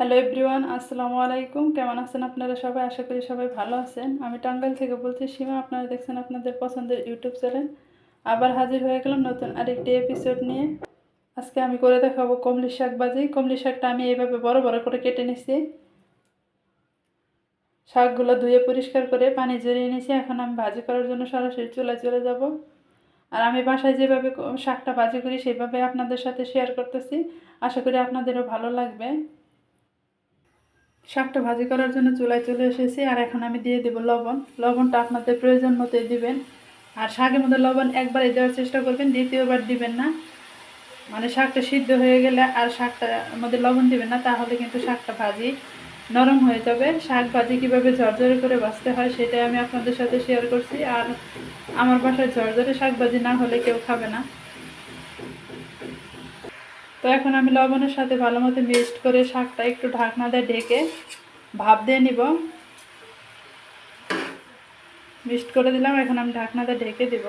Hello everyone আসসালামু আলাইকুম। কেমন আছেন আপনারা সবাই? আশা করি সবাই ভালো আছেন। আমি টাঙ্গাইল থেকে বলছি, সীমা, আপনারা দেখছেন আপনাদের পছন্দের ইউটিউব চ্যানেল। আবার হাজির হয়ে গেলাম নতুন আরেকটি এপিসোড নিয়ে। আজকে আমি করে দেখাবো কমলি শাক বাজি কমলি শাকটা আমি এইভাবে বড় বড় করে কেটে নিছি। শাকগুলো ধুয়ে পরিষ্কার করে পানি জড়িয়ে নিয়েছি এখন আমি ভাজি করার জন্য সরাসরি চুলায় চলে যাব। আর আমি বাসায় যেভাবে শাকটা ভাজি করি, সেভাবে আপনাদের সাথে শেয়ার করতেছি। আশা করি আপনাদেরও ভালো লাগবে। শাকটা ভাজি করার জন্য চুলায় চলে এসেছি, আর এখন আমি দিয়ে দেবো লবণ। লবণটা আপনাদের প্রয়োজন মতোই দিবেন। আর শাকের মধ্যে লবণ একবারে দেওয়ার চেষ্টা করবেন, দ্বিতীয়বার দিবেন না। মানে শাকটা সিদ্ধ হয়ে গেলে আর শাকটা মধ্যে লবণ দিবেন না, তাহলে কিন্তু শাকটা ভাজি নরম হয়ে যাবে। শাক ভাজি কীভাবে ঝরঝরে করে বাঁচতে হয় সেটাই আমি আপনাদের সাথে শেয়ার করছি। আর আমার বাসায় ঝরঝরে শাক ভাজি না হলে কেউ খাবে না। তো এখন আমি লবণের সাথে ভালো মতো মিক্সড করে শাকটা একটু ঢাকনা দিয়ে ঢেকে ভাপ দিয়ে নিব। মিক্সড করে দিলাম, এখন আমি ঢাকনা দিয়ে ঢেকে দিব।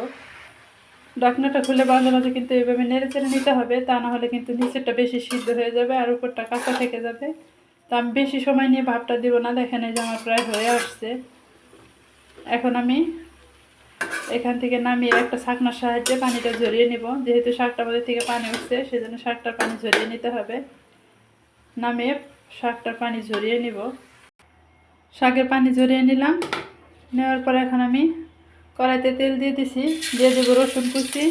ঢাকনাটা খুলে মাঝে মাঝে কিন্তু এইভাবে নেড়ে চেড়ে নিতে হবে, তা না হলে কিন্তু নিচেরটা বেশি সিদ্ধ হয়ে যাবে আর উপরটা কাঁচা থেকে যাবে। তো আমি বেশি সময় নিয়ে ভাবটা দিব না, দেখেন এই যে আমার প্রায় হয়ে আসছে। এখন আমি এখান থেকে নামিয়ে একটা ছাকনার সাহায্যে পানিটা ঝরিয়ে নিব। যেহেতু শাকটা মধ্যে থেকে পানি উঠছে, সেজন্য শাকটার পানি ঝরিয়ে নিতে হবে। নামিয়ে শাকটার পানি ঝরিয়ে নিব। শাকের পানি ঝরিয়ে নিলাম। নেওয়ার পর এখন আমি কড়াইতে তেল দিয়ে দিছি। দিয়ে দেবো রসুন কুচি।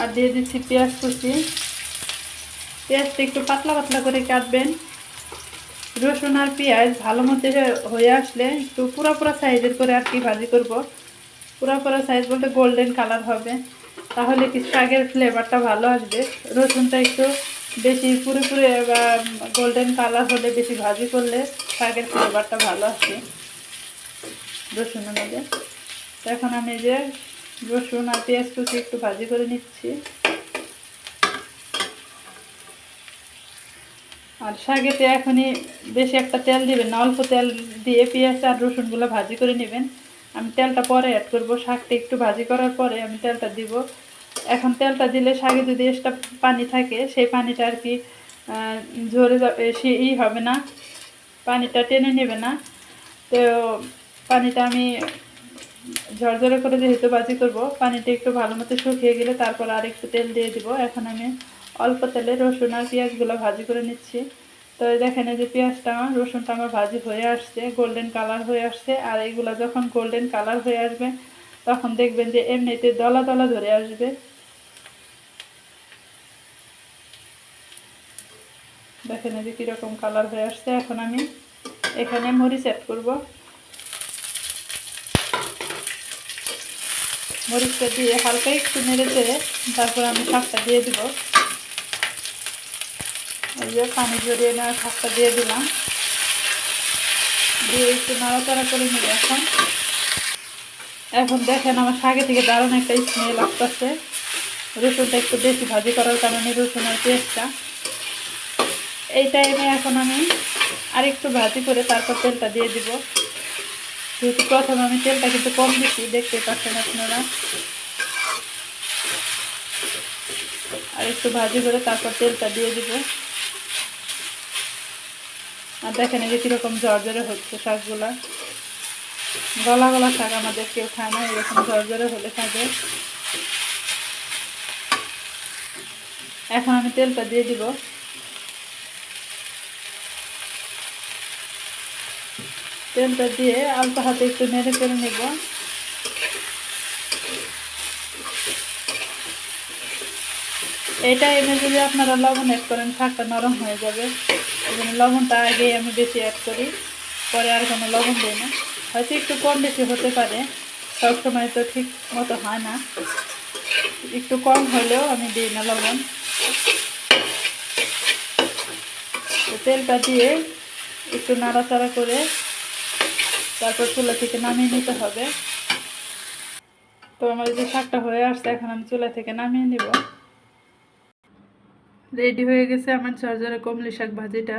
আর দিয়ে দিচ্ছি পেঁয়াজ কুচি। পেঁয়াজটা একটু পাতলা পাতলা করে কাটবেন। রসুন আর পেঁয়াজ ভালো মতো হয়ে আসলে একটু পুরা পুরা সাইজের করে আর কি ভাজি করব। পুরা পুরা সাইজ বলতে গোল্ডেন কালার হবে। তাহলে কি শাকের ফ্লেভারটা ভালো আসবে। রসুনটা একটু বেশি পুরে পুরে বা গোল্ডেন কালার হলে বেশি ভাজি করলে শাকের ফ্লেভারটা ভালো আসে রসুনের মধ্যে তো এখন আমি যে রসুন আর পেঁয়াজ কুচি একটু ভাজি করে নিচ্ছি। আর শাকেতে এখনই বেশি একটা তেল দিবেন না, অল্প তেল দিয়ে পেঁয়াজ আর রসুনগুলো ভাজি করে নেবেন। আমি তেলটা পরে অ্যাড করব, শাকটা একটু ভাজি করার পরে আমি তেলটা দিব। এখন তেলটা দিলে শাকে যদি এক্সট্রা পানি থাকে, সেই পানিটা আর কি ঝরে যাবে সে ই হবে না, পানিটা টেনে নেবে না। তো পানিটা আমি ঝরঝরে করে যেহেতু ভাজি করব, পানিটা একটু ভালো মতো শুকিয়ে গেলে তারপর আর একটু তেল দিয়ে দিব। এখন আমি অল্প তেলে রসুন আর পেঁয়াজগুলো ভাজি করে নিচ্ছি। তো দেখেন এই যে পেঁয়াজটা আমার রসুনটা আমার ভাজি হয়ে আসছে গোল্ডেন কালার হয়ে আসছে। আর এইগুলো যখন গোল্ডেন কালার হয়ে আসবে, তখন দেখবেন যে এমনিতে দলা দলা ধরে আসবে। দেখেন এই যে কীরকম কালার হয়ে আসছে। এখন আমি এখানে মরিচ অ্যাড করব। মরিচটা দিয়ে হালকা একটু নেড়ে চেড়ে তারপর আমি শাকটা দিয়ে দিব। এই যে পানি জড়িয়ে নেওয়া শাকটা দিয়ে দিলাম। দিয়ে একটু নাড়াচাড়া করে নিব এখন। এখন দেখেন আমার শাকে থেকে দারুণ একটা স্মেল আসতেছে। রসুনটা একটু বেশি ভাজি করার কারণে রসুনের পেস্টটা এই টাইমে এখন আমি আরেকটু ভাজি করে তারপর তেলটা দিয়ে দিব। যেহেতু প্রথমে আমি তেলটা কিন্তু কম দিচ্ছি দেখতে পাচ্ছেন আপনারা। আর একটু ভাজি করে তারপর তেলটা দিয়ে দিব। আর দেখেন এই যে কীরকম জর্জরে হচ্ছে শাকগুলা। গলা গলা শাক আমাদের কেউ খায় না, এরকম জ্বরে হলে থাকে এখন আমি তেলটা দিয়ে দিব। তেলটা দিয়ে অল্প হাতে একটু নেড়ে করে নেব। এটা এনে যদি আপনারা লবণ অ্যাড করেন, শাকটা নরম হয়ে যাবে। জন্য লবণটা আগে আমি বেশি অ্যাড করি, পরে আর কোনো লবণ দিই না। হয়তো একটু কম বেশি হতে পারে, সবসময় তো ঠিক মতো হয় না। একটু কম হলেও আমি দিই না লবণ। তেলটা দিয়ে একটু নাড়াচাড়া করে তারপর চুলা থেকে নামিয়ে নিতে হবে। তো আমার যে শাকটা হয়ে আসছে, এখন আমি চুলা থেকে নামিয়ে নিব। রেডি হয়ে গেছে আমার ঝরঝরে কমলি শাক ভাজিটা।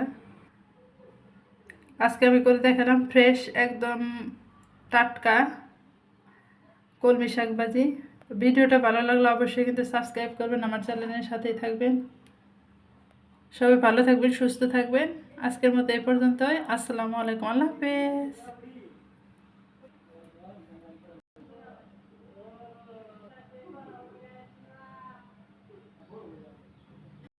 আজকে আমি করে দেখালাম ফ্রেশ একদম টাটকা কলমি শাক ভাজি। ভিডিওটা ভালো লাগলে অবশ্যই কিন্তু সাবস্ক্রাইব করবেন, আমার চ্যানেলের সাথেই থাকবেন। সবাই ভালো থাকবেন, সুস্থ থাকবেন। আজকের মতো এই পর্যন্তই। আসসালামু আলাইকুম, আল্লাহ হাফেজ।